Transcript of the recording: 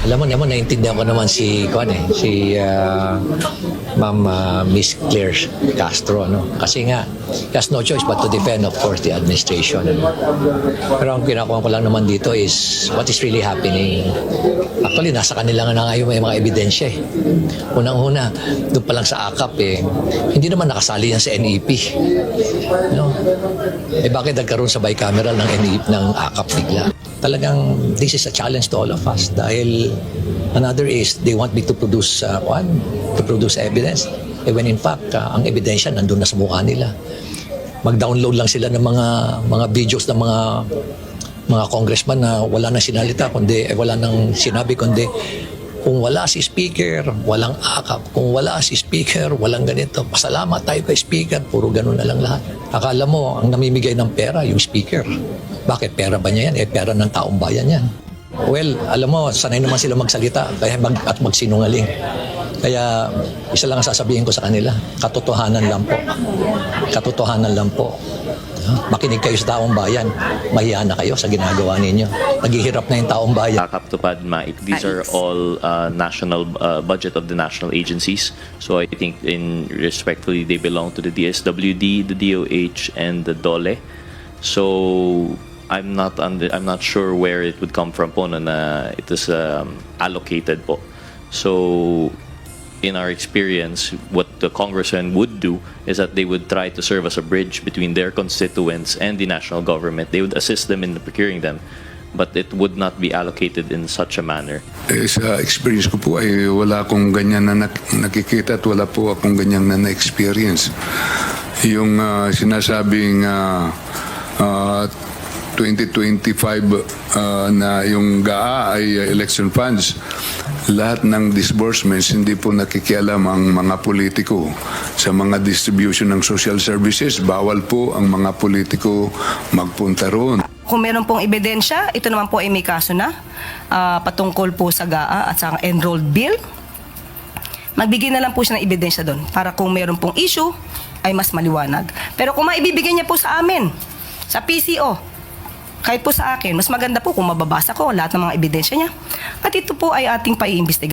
Alam mo naman, naiintindihan ko naman si, kuan eh, si ah, Ma'am ah, Miss Claire Castro. No? Kasi nga, he has no choice but to defend, of course, the administration. ano. Pero ang kinakuha ko lang naman dito is what is really happening. Actually, nasa kanila nga na nga yung may mga ebidensya eh. Unang-una, doon pa lang sa AKAP eh, hindi naman nakasali yan sa NEP. No? Eh bakit nagkaroon sa bicameral ng NEP ng AKAP bigla? Talagang this is a challenge to all of us dahil another is they want me to produce uh, one, to produce evidence. Eh when in fact, uh, ang ebidensya nandun na sa mukha nila. Mag-download lang sila ng mga mga videos ng mga mga congressman na wala nang sinalita kundi eh, wala nang sinabi kundi kung wala si speaker, walang akap. Kung wala si speaker, walang ganito. Pasalamat tayo kay speaker. Puro ganun na lang lahat. Akala mo, ang namimigay ng pera, yung speaker. Bakit? Pera ba niya yan? Eh, pera ng taong bayan yan. Well, alam mo, sanay naman sila magsalita kaya mag, at magsinungaling. Kaya isa lang ang sasabihin ko sa kanila, katotohanan lang po. Katotohanan lang po. Makinig kayo sa taong bayan. Mahiya na kayo sa ginagawa ninyo. Naghihirap na yung taong bayan. Akap Tupad Maik. These are all uh, national uh, budget of the national agencies. So I think in respectfully they belong to the DSWD, the DOH, and the DOLE. So I'm not under, I'm not sure where it would come from po na, na it is um, allocated po. So in our experience, what the congressman would do is that they would try to serve as a bridge between their constituents and the national government. They would assist them in procuring them, but it would not be allocated in such a manner. Eh, sa experience ko po ay wala akong ganyan na nak- nakikita at wala po akong ganyan na na-experience. Yung ah, sinasabing ah, ah, 2025 ah, na yung GAA ay ah, election funds, lahat ng disbursements hindi po nakikialam ang mga politiko sa mga distribution ng social services. Bawal po ang mga politiko magpunta roon. Kung meron pong ebidensya, ito naman po ay may kaso na ah, patungkol po sa GAA at sa enrolled bill. Magbigay na lang po siya ng ebidensya doon para kung meron pong issue ay mas maliwanag. Pero kung maibibigay niya po sa amin, sa PCO, kahit po sa akin, mas maganda po kung mababasa ko lahat ng mga ebidensya niya. At ito po ay ating paiimbestiga.